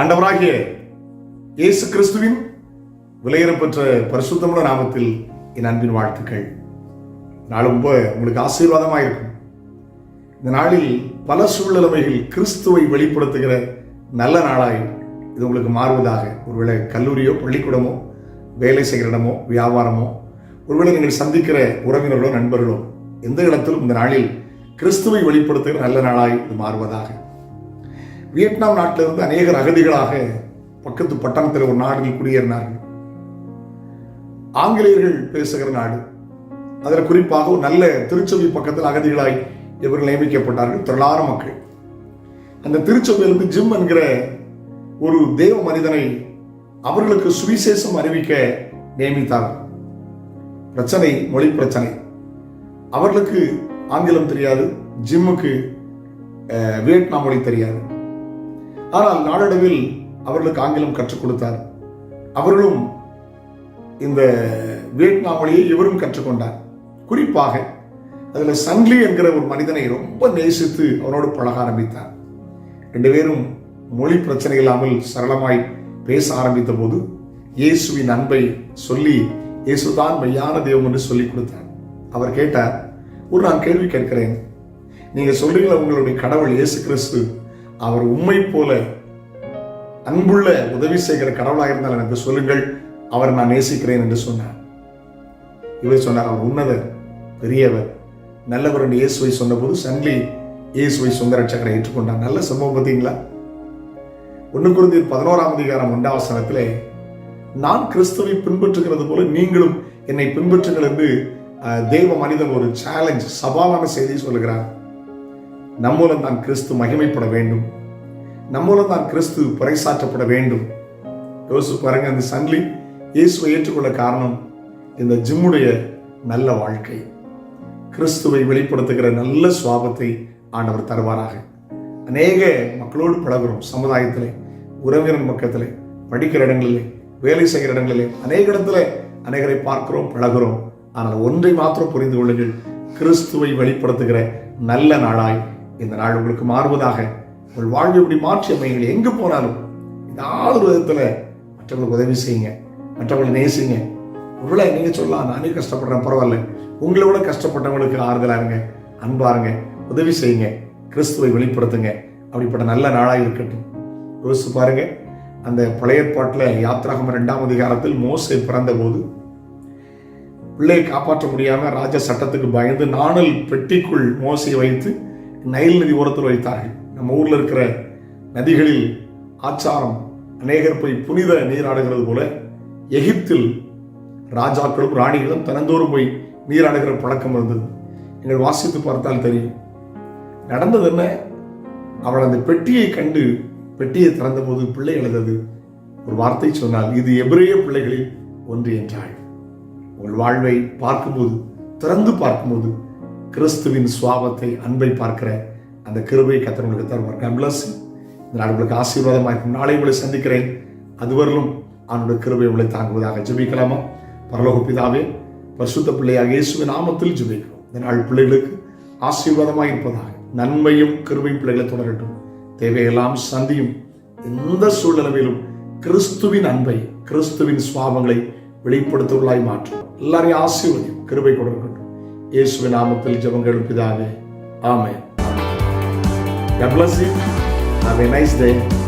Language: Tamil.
ஆண்டவராகிய இயேசு கிறிஸ்துவின் விலையேறப்பெற்ற பரிசுத்தமுள்ள நாமத்தில் என் அன்பின் வாழ்த்துக்கள். நாள் ரொம்ப உங்களுக்கு ஆசீர்வாதமாக இருக்கும். இந்த நாளில் பல சூழ்நிலைமைகள் கிறிஸ்துவை வெளிப்படுத்துகிற நல்ல நாளாய் இது உங்களுக்கு மாறுவதாக. ஒருவேளை கல்லூரியோ பள்ளிக்கூடமோ வேலை செய்கிற இடமோ வியாபாரமோ ஒருவேளை நீங்கள் சந்திக்கிற உறவினர்களோ நண்பர்களோ எந்த இடத்திலும் இந்த நாளில் கிறிஸ்துவை வெளிப்படுத்துகிற நல்ல நாளாய் இது மாறுவதாக. வியட்நாம் நாட்டிலிருந்து அநேகர் அகதிகளாக பக்கத்து பட்டணத்தில் ஒரு நாடுகள் குடியேறினார்கள். ஆங்கிலேயர்கள் பேசுகிற நாடு. அதில் குறிப்பாக ஒரு நல்ல திருச்சபை பக்கத்தில் அகதிகளாய் இவர்கள் நியமிக்கப்பட்டார்கள் திரளான மக்கள். அந்த திருச்சபையிலிருந்து ஜிம் என்கிற ஒரு தேவ மனிதனை அவர்களுக்கு சுவிசேஷம் அறிவிக்க நியமித்தார் பிரச்சனை மொழி பிரச்சனை. அவர்களுக்கு ஆங்கிலம் தெரியாது ஜிம்முக்கு வியட்நாம் மொழி தெரியாது. ஆனால் நாளடைவில் அவர்களுக்கு ஆங்கிலம் கற்றுக் கொடுத்தார். அவர்களும் இந்த வியட்நாம் மொழியை இவரும் கற்றுக்கொண்டார் குறிப்பாக அதில் சங்லி என்கிற ஒரு மனிதனை ரொம்ப நேசித்து அவனோடு பழக ஆரம்பித்தார். ரெண்டு பேரும் மொழி பிரச்சனை இல்லாமல் சரளமாய் பேச ஆரம்பித்த போது இயேசுவின் அன்பை சொல்லி இயேசுதான் மெய்யான தெய்வம் என்று சொல்லிக் கொடுத்தார். அவர் கேட்டார் ஒரு நான் கேள்வி கேட்கிறேன். நீங்கள் சொல்றீங்களா உங்களுடைய கடவுள் இயேசு கிறிஸ்து அவர் உண்மை போல அன்புள்ள உதவி செய்கிற கடவுளாக இருந்தால் எனக்கு சொல்லுங்கள். அவரை நான் நேசிக்கிறேன் என்று சொன்னார். இவர் சொன்னார் அவர் உன்னதர் பெரியவர் நல்லவர் என்று இயேசுவை சொன்னபோது சங்கிலி இயேசுவை சொந்த ரட்சகரை ஏற்றுக்கொண்டார். நல்ல சம்பவம் பார்த்தீங்களா? ஒன்று குருந்தி பதினோராம் அதிகாரம் ஒன்றாம் நான் கிறிஸ்துவை பின்பற்றுகிறது போல நீங்களும் என்னை பின்பற்றுங்கள் என்று தெய்வ மனிதன் ஒரு சேலஞ்ச் சவாலான செய்தி சொல்லுகிறார். நம்மூலம் தான் கிறிஸ்து மகிமைப்பட வேண்டும். நம்மளும் தான் கிறிஸ்து பறைசாற்றப்பட வேண்டும். யோசிச்சு பாருங்க அந்த சன்லி இயேசுவை ஏற்றுக்கொள்ள காரணம் இந்த ஜிம்முடைய நல்ல வாழ்க்கை. கிறிஸ்துவை வெளிப்படுத்துகிற நல்ல சுவாபத்தை ஆண்டவர் தருவாராக. அநேக மக்களோடு பழகுறோம் சமுதாயத்திலே உறவினர் பக்கத்தில் படிக்கிற இடங்களிலே வேலை செய்கிற இடங்களிலே. அநேக இடத்துல அநேகரை பார்க்கிறோம் பழகிறோம். ஆனால் ஒன்றை மாத்திரம் புரிந்து கொள்ளுங்கள் கிறிஸ்துவை வெளிப்படுத்துகிற நல்ல நாளாய் இந்த நாள் உங்களுக்கு மாறுவதாக உங்கள் வாழ்வை இப்படி மாற்றி அமையுங்கள் எங்கு போனாலும் ஏதாவது ஒரு விதத்துல மற்றவங்களுக்கு உதவி செய்யுங்க. மற்றவங்களை நேசிங்க. ஒருவேளை நீங்க சொல்லலாம் நானே கஷ்டப்படுறேன் பரவாயில்ல. உங்களை விட கஷ்டப்பட்டவங்களுக்கு ஆறுதலா இருங்க. அன்பாருங்க உதவி செய்யுங்க. கிறிஸ்துவை வெளிப்படுத்துங்க. அப்படிப்பட்ட நல்ல நாளாக இருக்கட்டும். யோசிச்சு பாருங்க. அந்த பழைய பாட்டில் யாத்ராகம் ரெண்டாம் அதிகாரத்தில் மோசே பிறந்தபோது பிள்ளையை காப்பாற்ற முடியாம ராஜ சட்டத்துக்கு பயந்து நாணல் பெட்டிக்குள் மோசையை வைத்து நைல் நதி ஓரத்தில் வைத்தார்கள். நம்ம ஊரில் இருக்கிற நதிகளில் ஆச்சாரம் அநேகர் போய் புனித நீராடுகிறது போல எகிப்தில் ராஜாக்களும் ராணிகளும் தினந்தோறும் போய் நீராடுகிற பழக்கம் இருந்தது. நீங்கள் வாசித்து பார்த்தால் தெரியும். நடந்தது என்ன? அவள் அந்த பெட்டியை கண்டு பெட்டியை திறந்தபோது பிள்ளை எழுதது ஒரு வார்த்தை சொன்னால் இது எபிரேய பிள்ளைகளில் ஒன்று என்றாள். உங்கள் வாழ்வை பார்க்கும்போது திறந்து பார்க்கும்போது கிறிஸ்துவின் சுவாபத்தை அன்பை பார்க்கிற அந்த கிருபையை கத்தவங்களுக்கு தருவார். God நான் இந்த நாள் உங்களுக்கு ஆசீர்வாதமாக இருக்கும். நாளை உங்களை சந்திக்கிறேன். அதுவரையிலும் அவனுடைய கிருபை உங்களை தாங்குவதாக ஜெபிக்கலாமா? பரலோக பிதாவே பரிசுத்த பிள்ளையாக இயேசுவின் நாமத்தில் ஜெபிக்கிறோம். இந்த நாள் பிள்ளைகளுக்கு ஆசீர்வாதமாக இருப்பதாக நன்மையும் கிருபையும் பிள்ளைகளை தொடரட்டும். தேவையெல்லாம் சந்தியும் எந்த சூழ்நிலையிலும் கிறிஸ்துவின் அன்பை கிறிஸ்துவின் சுவாபங்களை வெளிப்படுத்துவர்களாய் மாற்றும் எல்லாரையும் ஆசீர்வதியும் கிருபை கொடுக்கட்டும். இயேசுவின் நாமத்தில் ஜபங்கள் பிதாவே. ஆமேன். God bless you. Have a nice day.